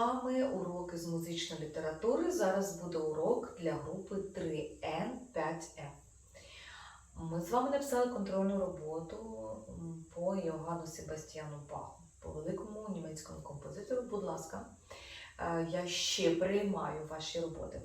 вами уроки з музичної літератури. Зараз буде урок для групи 3Н5М. Ми з вами написали контрольну роботу по Йоганну Себастьяну Баху, по великому німецькому композитору. Будь ласка, е, я ще приймаю ваші роботи.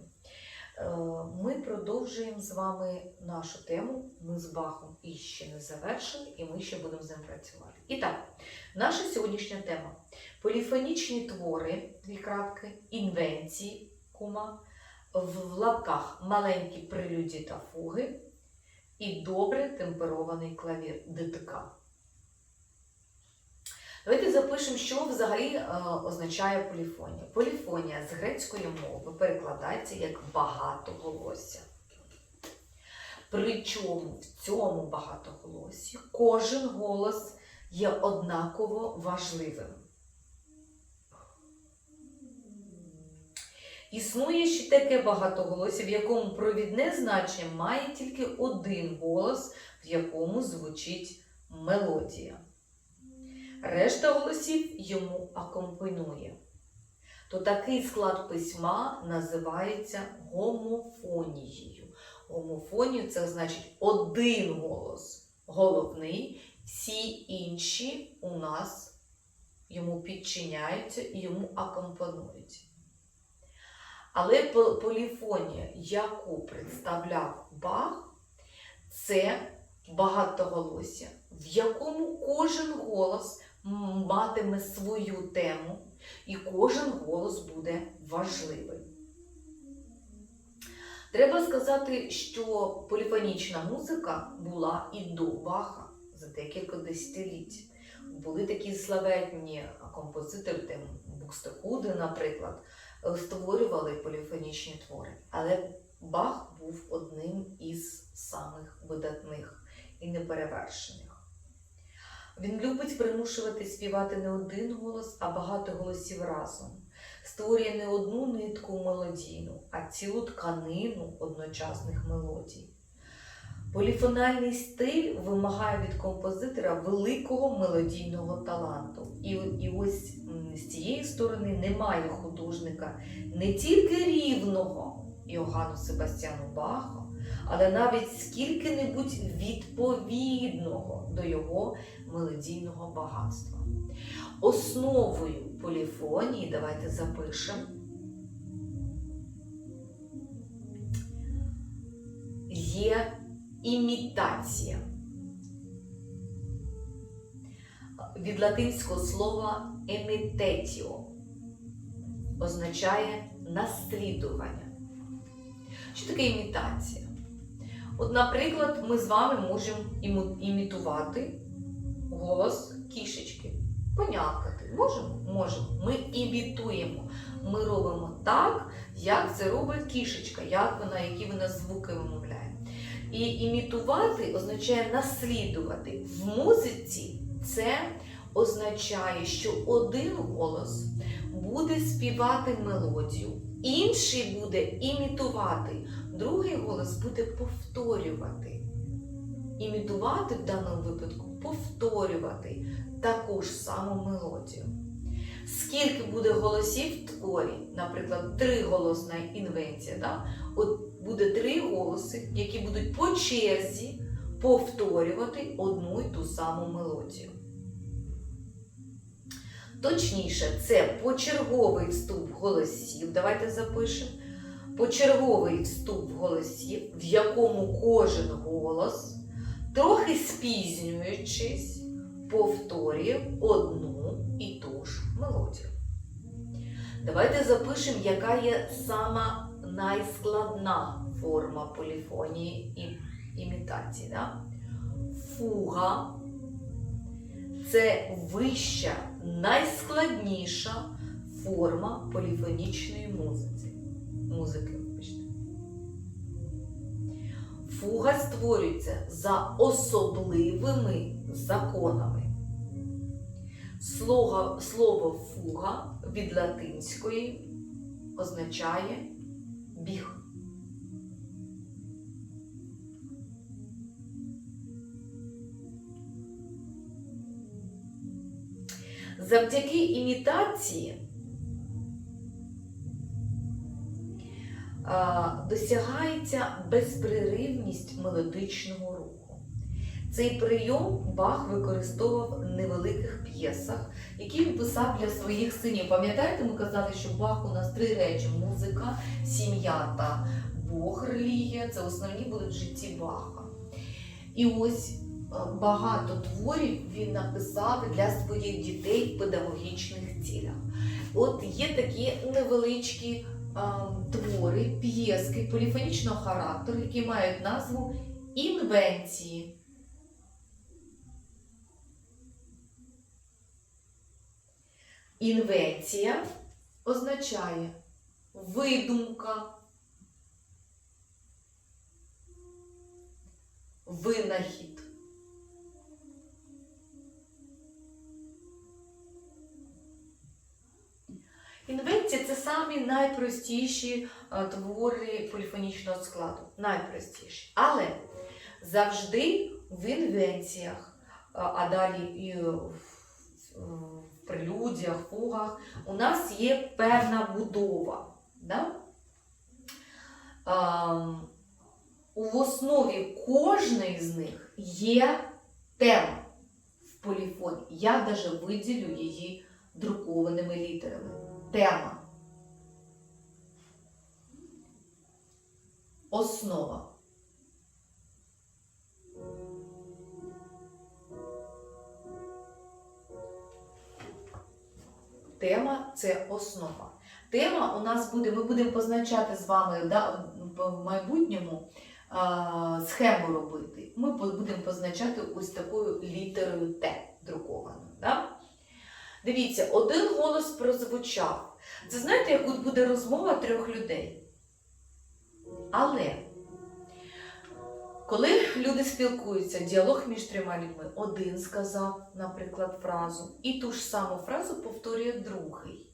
Е, Ми продовжуємо з вами нашу тему. Ми з Бахом іще не завершили, і ми ще будемо з ним працювати. І так, наша сьогоднішня тема поліфонічні твори, дві крапки, інвенції кума, в лапках маленькі прелюдії та фуги і добре темперований клавір ДТК. Давайте запишемо, що взагалі е, означає поліфонія. Поліфонія з грецької мови перекладається як багатоголосся. Причому в цьому багатоголосі кожен голос є однаково важливим. Існує ще таке багатоголосся, в якому провідне значення має тільки один голос, в якому звучить мелодія. Решта голосів йому акомпанує. То такий склад письма називається гомофонією. Гомофонію це значить один голос головний, всі інші у нас йому підчиняються і йому акомпанують. Але поліфонія, яку представляв Бах, це багатоголосся, в якому кожен голос матиме свою тему, і кожен голос буде важливий. Треба сказати, що поліфонічна музика була і до Баха за декілька десятиліть. Були такі славетні композитори, там Букстехуди, наприклад, створювали поліфонічні твори. Але Бах був одним із самих видатних і неперевершених. Він любить примушувати співати не один голос, а багато голосів разом. Створює не одну нитку мелодійну, а цілу тканину одночасних мелодій. Поліфональний стиль вимагає від композитора великого мелодійного таланту. І, і ось з цієї сторони немає художника не тільки рівного Йоганну Себастьяну Баха, але навіть скільки-небудь відповідного до його мелодійного багатства. Основою поліфонії, давайте запишемо, є імітація. Від латинського слова емітетіо означає наслідування. Що таке імітація? От, наприклад, ми з вами можемо імітувати голос кішечки. Понякати. Можемо? Можемо. Ми імітуємо. Ми робимо так, як це робить кішечка, як вона, які вона звуки вимовляє. І імітувати означає наслідувати. В музиці це означає, що один голос буде співати мелодію, інший буде імітувати, другий голос буде повторювати. Імітувати в даному випадку повторювати таку ж саму мелодію. Скільки буде голосів в творі, наприклад, триголосна інвенція, да? от буде три голоси, які будуть по черзі повторювати одну й ту саму мелодію. Точніше, це почерговий вступ голосів. Давайте запишемо. Почерговий вступ голосів, в якому кожен голос, трохи спізнюючись, повторює одну і ту ж мелодію. Давайте запишемо, яка є сама найскладна форма поліфонії і імітації. Да? Фуга це вища, найскладніша форма поліфонічної музики. музики. Фуга створюється за особливими законами. Слово, слово фуга від латинської означає біг. завдяки імітації досягається безпреривність мелодичного руху. Цей прийом Бах використовував в невеликих п'єсах, які він писав для своїх синів. Пам'ятаєте, ми казали, що Бах у нас три речі: музика, сім'я та Бог релігія це основні були в житті Баха. І ось багато творів він написав для своїх дітей в педагогічних цілях. От є такі невеличкі а, твори, п'єски поліфонічного характеру, які мають назву інвенції. Інвенція означає видумка, винахід. Інвенція це самі найпростіші е, твори поліфонічного складу. Найпростіші. Але завжди в інвенціях, е, а далі і в, прелюдіях, фугах, у нас є певна будова. Да? Ем, в основі кожної з них є тема в поліфоні. Я навіть виділю її друкованими літерами. Тема. Основа. Тема це основа. Тема у нас буде, ми будемо позначати з вами да, в майбутньому а, схему робити. Ми будемо позначати ось такою літерою Т друкованою. Да? Дивіться, один голос прозвучав. Це знаєте, як от буде розмова трьох людей. Але коли люди спілкуються, діалог між трьома людьми, один сказав, наприклад, фразу, і ту ж саму фразу повторює другий,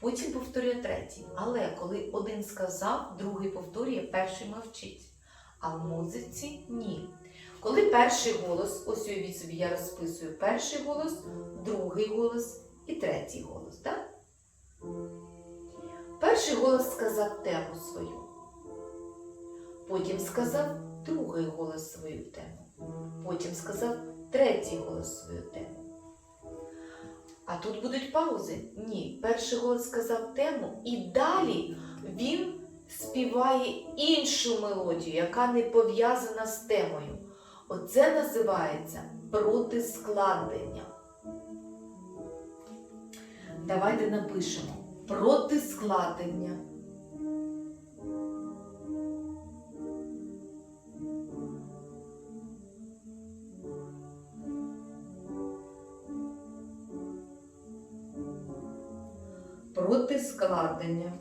потім повторює третій. Але коли один сказав, другий повторює, перший мовчить. А в музиці ні. Коли перший голос, ось уявіть собі, я розписую перший голос, другий голос і третій голос. Так? Перший голос сказав тему свою. Потім сказав другий голос свою тему. Потім сказав третій голос свою тему. А тут будуть паузи? Ні. Перший голос сказав тему, і далі він співає іншу мелодію, яка не пов'язана з темою. Оце називається протискладення. Давайте напишемо протискладення. Протискладення.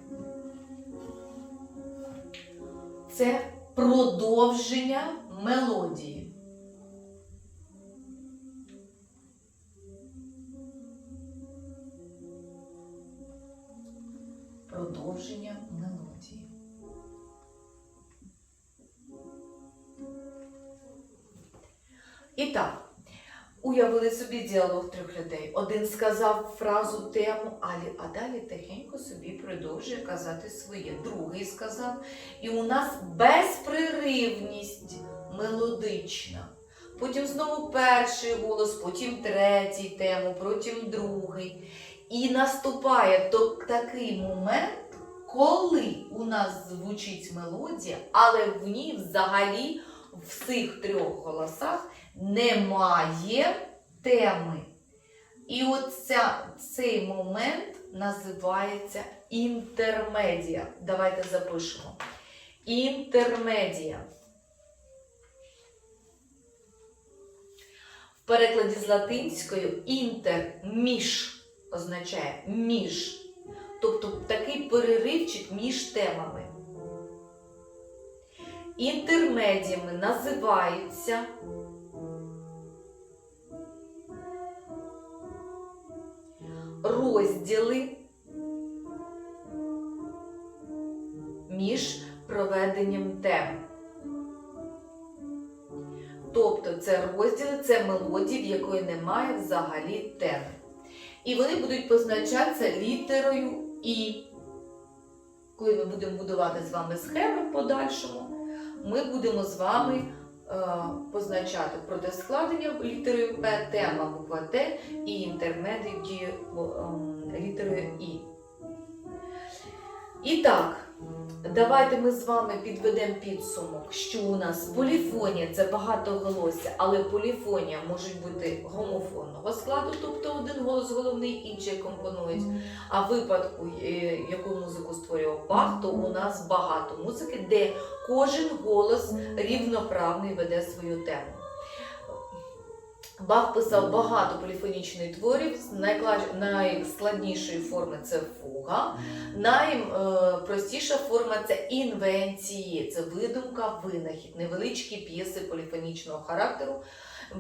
Це продовження мелодії. Продовження мелодії. І так, уявили собі діалог трьох людей. Один сказав фразу тему, а далі тихенько собі продовжує казати своє. Другий сказав, і у нас безпреривність мелодична. Потім знову перший голос, потім третій тему, потім другий. І наступає такий момент, коли у нас звучить мелодія, але в ній взагалі в цих трьох голосах немає теми. І от ця, цей момент називається інтермедія. Давайте запишемо. Інтермедія. В перекладі з латинською інтер між означає між. Тобто такий переривчик між темами. Інтермедіями називаються розділи між проведенням тем. Тобто це розділи, це мелодії, в якої немає взагалі теми. І вони будуть позначатися літерою І. коли ми будемо будувати з вами схеми в подальшому, ми будемо з вами е, позначати протискладення літерою П, тема буква Т і інтермедії ем, літерою І. І так, давайте ми з вами підведемо підсумок, що у нас поліфонія це багатоголосся, але поліфонія може бути гомофонного складу, тобто один голос головний, інший компонують. А в випадку, е, яку музику створював Бах, то у нас багато музики, де кожен голос рівноправний веде свою тему. Бах писав багато поліфонічних творів. Найскладнішої форми це фуга. Найпростіша форма це інвенції, це видумка, винахід, невеличкі п'єси поліфонічного характеру,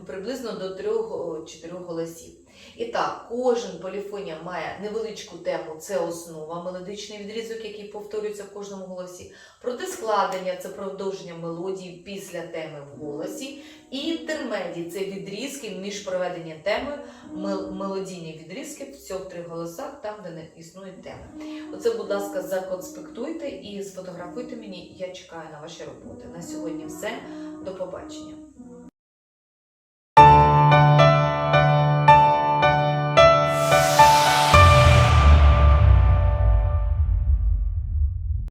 приблизно до трьох-чотирьох голосів. І так, кожен поліфонія має невеличку тему, це основа, мелодичний відрізок, який повторюється в кожному голосі. Протискладення це продовження мелодії після теми в голосі. І інтермедії це відрізки між проведенням теми, мел- мелодійні відрізки в цих трьох голосах, там, де не існують теми. Оце, будь ласка, законспектуйте і сфотографуйте мені. Я чекаю на ваші роботи. На сьогодні все. До побачення.